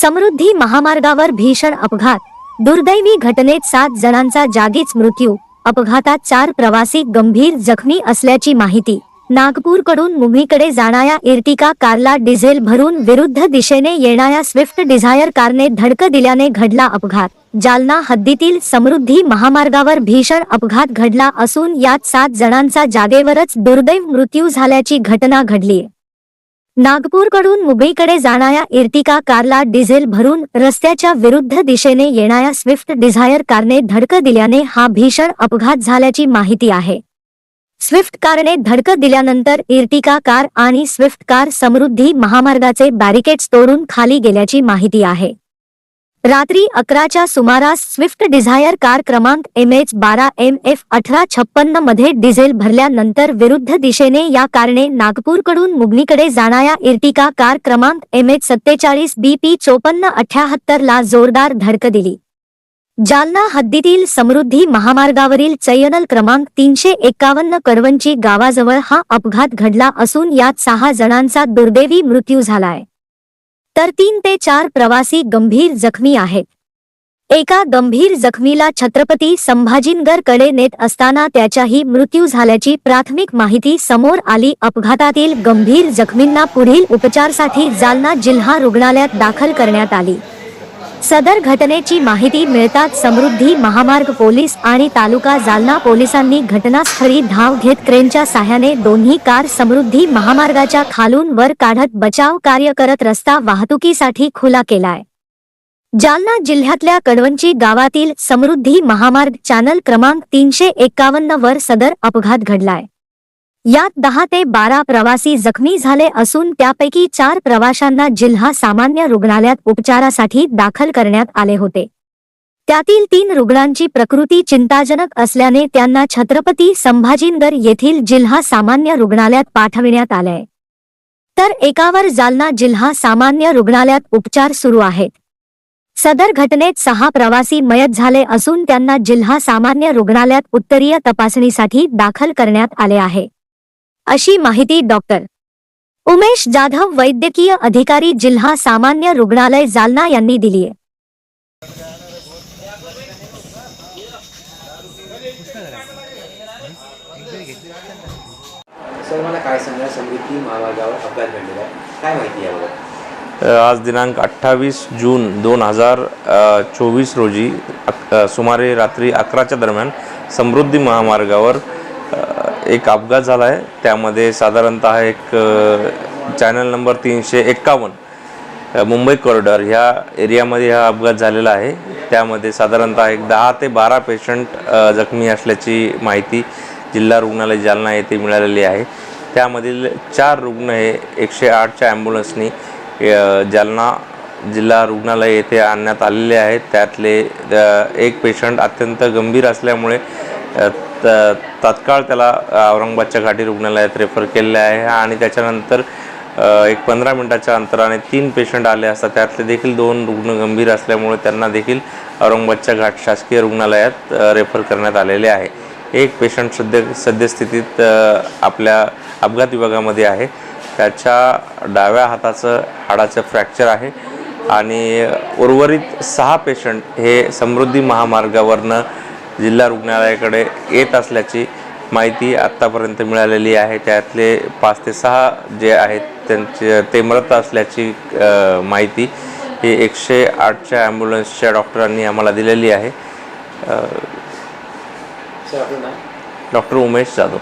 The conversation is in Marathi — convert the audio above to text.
समृद्धी महामार्गावर भीषण अपघात. दुर्दैवी घटनेत सात जणांचा जागीच मृत्यू. अपघातात चार प्रवासी गंभीर जखमी असल्याची माहिती. नागपूरकडून मुंबईकडे जाणाऱ्या इर्टिका कारला डिझेल भरून विरुद्ध दिशेने येणाऱ्या स्विफ्ट डिझायर कारने धडक दिल्याने घडला अपघात. जालना हद्दीतील समृद्धी महामार्गावर भीषण अपघात घडला असून यात सात जणांचा जागेवरच दुर्दैव मृत्यू झाल्याची घटना घडली नागपूरकडून मुंबईकडे जाणाऱ्या इर्टिका कारला डिझेल भरून रस्त्याच्या विरुद्ध दिशेने येणाऱ्या स्विफ्ट डिझायर कारने धडक दिल्याने हा भीषण अपघात झाल्याची माहिती आहे. स्विफ्ट कारने धडक दिल्यानंतर इर्टिका कार आणि स्विफ्ट कार समृद्धी महामार्गाचे बॅरिकेड्स तोडून खाली गेल्याची माहिती आहे. रात्री अकराच्या सुमारास स्विफ्ट डिझायर कार क्रमांक एम एच बारा एम एफ अठरा छप्पन्नमध्ये डिझेल भरल्यानंतर विरुद्ध दिशेने या कारणे नागपूरकडून मुगलीकडे जाणाऱ्या इर्टिका कार क्रमांक एम एच सत्तेचाळीस बी पी चोपन्न अठ्याहत्तर ला जोरदार धडक दिली. जालना हद्दीतील समृद्धी महामार्गावरील चयनल क्रमांक तीनशे एकावन्न कडवंची गावाजवळ हा अपघात घडला असून यात सहा जणांचा दुर्दैवी मृत्यू झालाय. तर तीन ते चार प्रवासी गंभीर जखमी आहेत. एका गंभीर जखमीला छत्रपती संभाजीनगरकडे नेत असताना त्याचाही मृत्यू झाल्याची प्राथमिक माहिती समोर आली. अपघातातील गंभीर जखमींना पुढील उपचारासाठी जालना जिल्हा रुग्णालयात दाखल करण्यात आली. सदर घटनेची माहिती मिळताच समृद्धी महामार्ग पोलीस आणि तालुका जालना पोलिसांनी घटनास्थळी धाव घेत क्रेनच्या साह्याने दोन्ही कार समृद्धी महामार्गाच्या खालून वर काढत बचाव कार्य करत रस्ता वाहतुकीसाठी खुला केलाय. जालना जिल्ह्यातल्या कडवंची गावातील समृद्धी महामार्ग चॅनल क्रमांक तीनशे एकावन्न वर सदर अपघात घडलाय. यात दहा ते बारा प्रवासी जखमी झाले असून त्यापैकी चार प्रवाशांना जिल्हा सामान्य रुग्णालयात उपचारासाठी दाखल करण्यात आले होते. त्यातील तीन रुग्णांची प्रकृती चिंताजनक असल्याने त्यांना छत्रपती संभाजीनगर येथील जिल्हा सामान्य रुग्णालयात पाठविण्यात आलंय तर एकावर जालना जिल्हा सामान्य रुग्णालयात उपचार सुरू आहेत. सदर घटनेत सहा प्रवासी मयत झाले असून त्यांना जिल्हा सामान्य रुग्णालयात उत्तरीय तपासणीसाठी दाखल करण्यात आले आहे. अशी माहिती डॉक्टर. उमेश जाधव वैद्यकीय अधिकारी जिल्हा सामान्य रुग्णालय जालना यांनी दिली आहे. सर मला काय सांगा समृद्धी महामार्गावर अपघात घडलेला आहे. काय माहिती याबाबत? आज दिनांक अठ्ठावीस जून दोन हजार चोवीस रोजी सुमारे रात्री अकराच्या दरम्यान समृद्धी महामार्गावर एक अपघात झाला आहे त्यामध्ये साधारणतः एक चॅनल नंबर तीनशे एक्कावन्न मुंबई कॉरिडॉर ह्या एरियामध्ये हा अपघात झालेला आहे. त्यामध्ये साधारणतः एक दहा ते बारा पेशंट जखमी असल्याची माहिती जिल्हा रुग्णालय जालना येथे मिळालेली आहे. त्यामधील चार रुग्ण हे एकशे आठच्या ॲम्ब्युलन्सनी जालना जिल्हा रुग्णालय येथे आणण्यात आलेले आहेत. त्यातले एक पेशंट अत्यंत गंभीर असल्यामुळे तात्काळ त्याला औरंगाबादच्या घाटी रुग्णालयात रेफर केलेले आहे आणि त्याच्यानंतर एक पंधरा मिनटाच्या अंतराने तीन पेशंट आले असतात त्यातले देखील दोन रुग्ण गंभीर असल्यामुळे त्यांना देखील औरंगाबादच्या घाट शासकीय रुग्णालयात रेफर करण्यात आलेले आहे. एक पेशंट सध्या सद्यस्थितीत आपल्या अपघात विभागामध्ये आहे. त्याच्या डाव्या हाताचं हाडाचं फ्रॅक्चर आहे आणि उर्वरित सहा पेशंट हे समृद्धी महामार्गावरनं जिल्हा रुग्णालयाकडे येत असल्याची माहिती आत्तापर्यंत मिळालेली आहे. त्यातले पाच ते सहा जे आहेत त्यांचे ते मृत असल्याची माहिती ही एकशे आठच्या ॲम्ब्युलन्सच्या डॉक्टरांनी आम्हाला दिलेली आहे. डॉक्टर उमेश जाधव.